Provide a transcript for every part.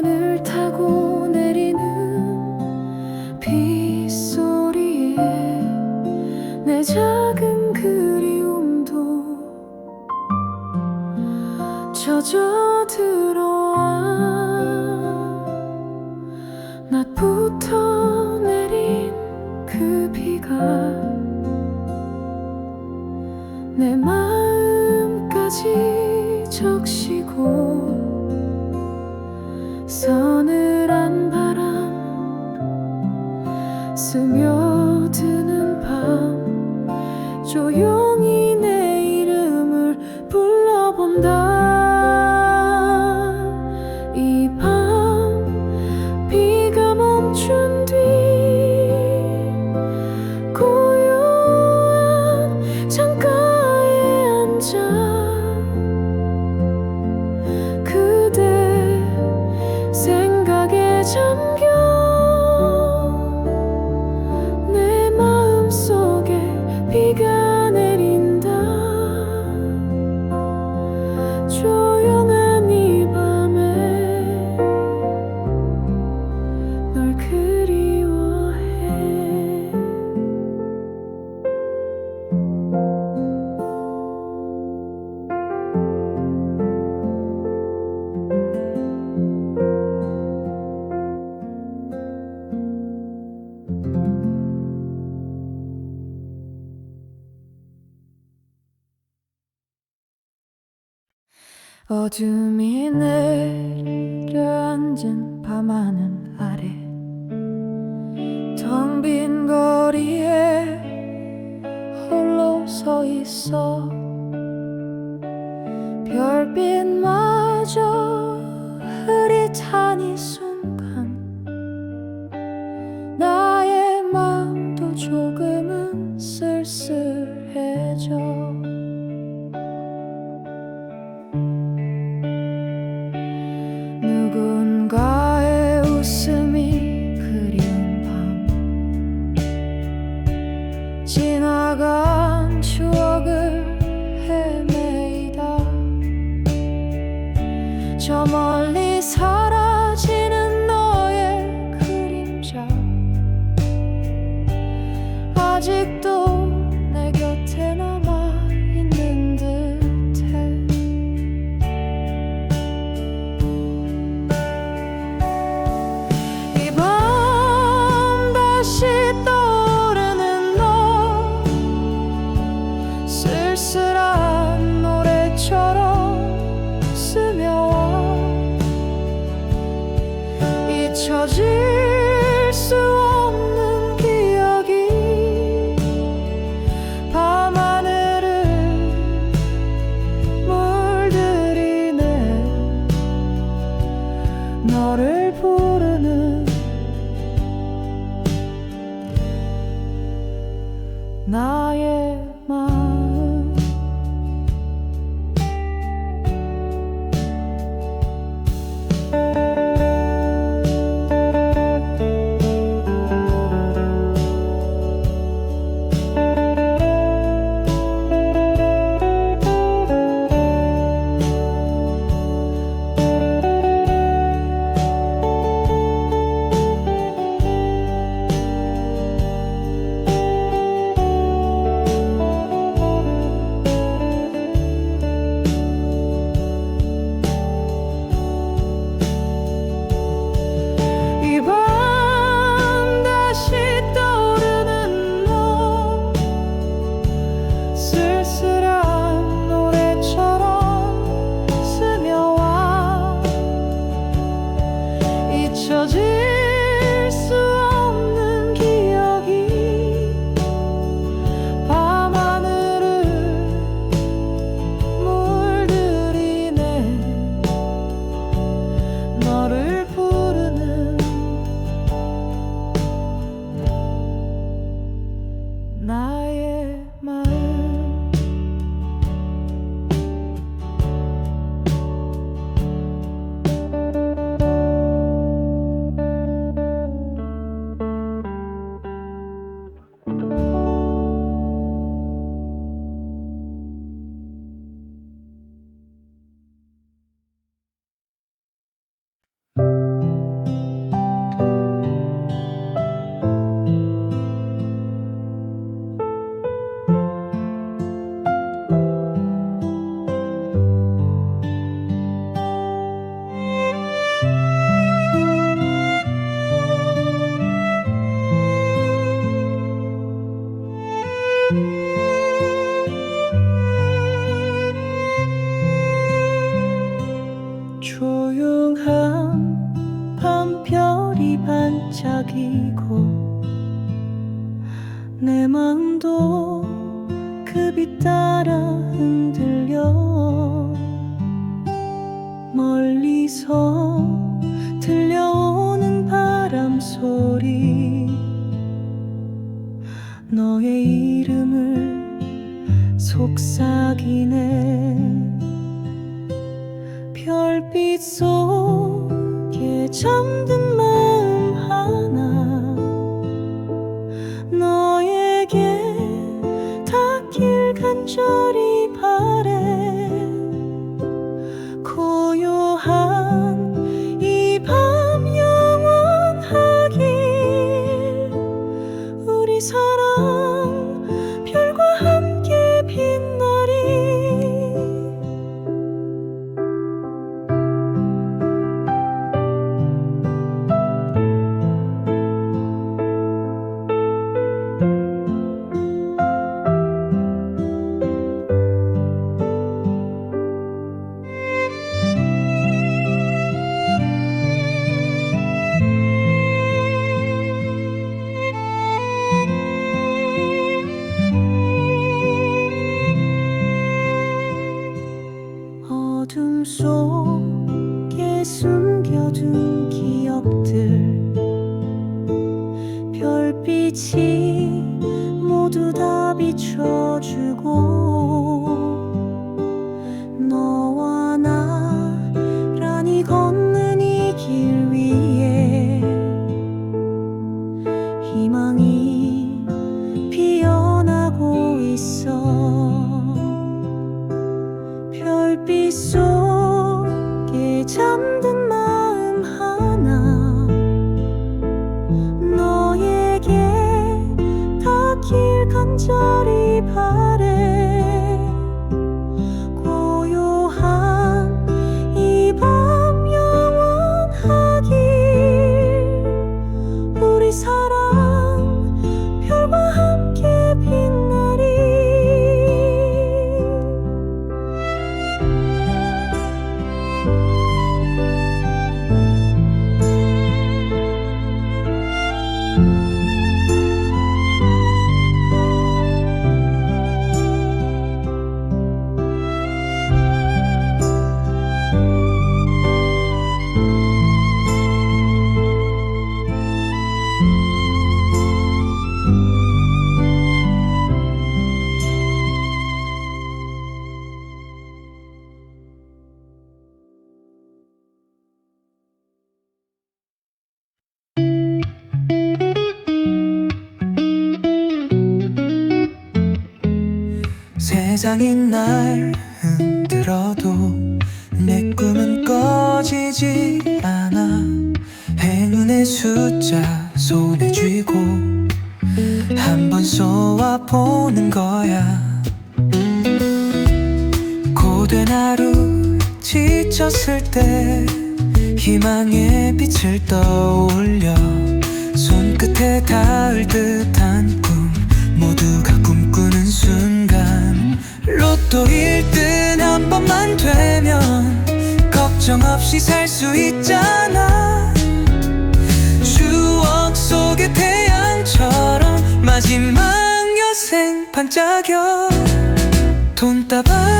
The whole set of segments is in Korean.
눈을 타고 내리는 빗소리에 내 작은 그리움도 어둠이 내려앉은 밤하늘 아래 텅 빈 거리에 홀로 서 있어. 별빛마저 흐릿하니 숨 그빛 따라 흔들려. 멀리서 들려오는 바람 소리. 너의 이름을 속삭이네. 별빛 속에 잠든 빛이 모두 다 비춰주고 Bye. 세상이 날 흔들어도 내 꿈은 꺼지지 않아. 행운의 숫자 손에 쥐고 한번 쏘아 보는 거야. 고된 하루 지쳤을 때 희망의 빛을 떠올려. 손끝에 닿을 듯한 꿈 모두가 또 1등 한 번만 되면 걱정 없이 살 수 있잖아. 추억 속의 태양처럼 마지막 여생 반짝여. 돈다발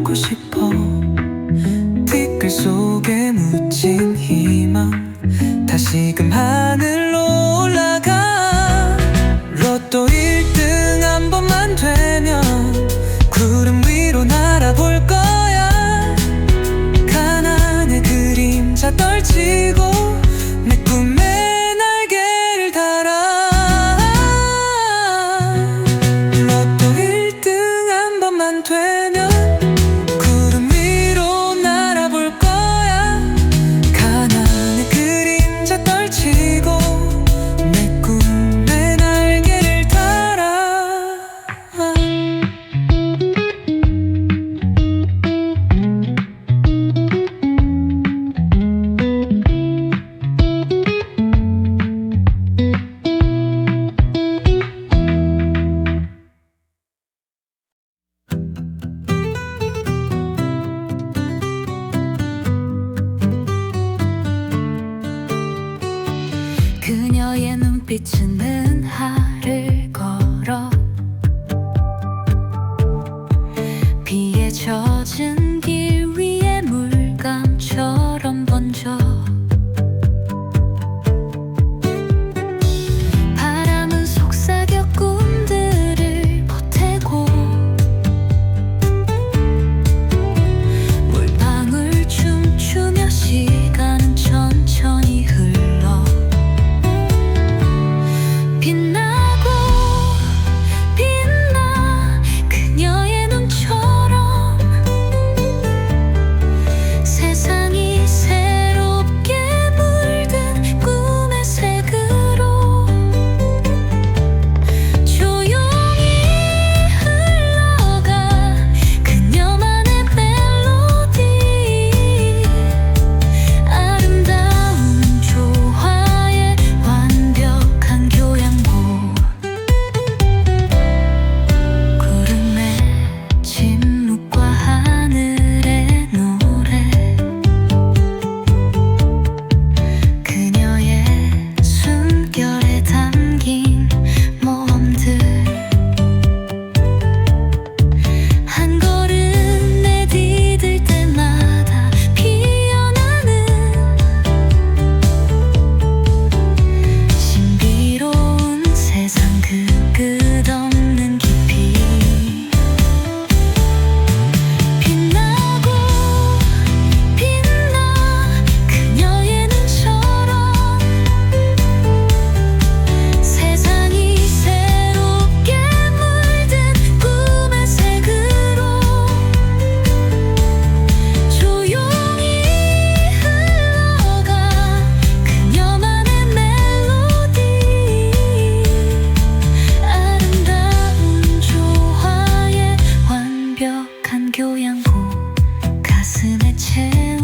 열고 싶어. 티끌 속에 묻힌 희망. 다시금 하 뽀얀고 가슴에 채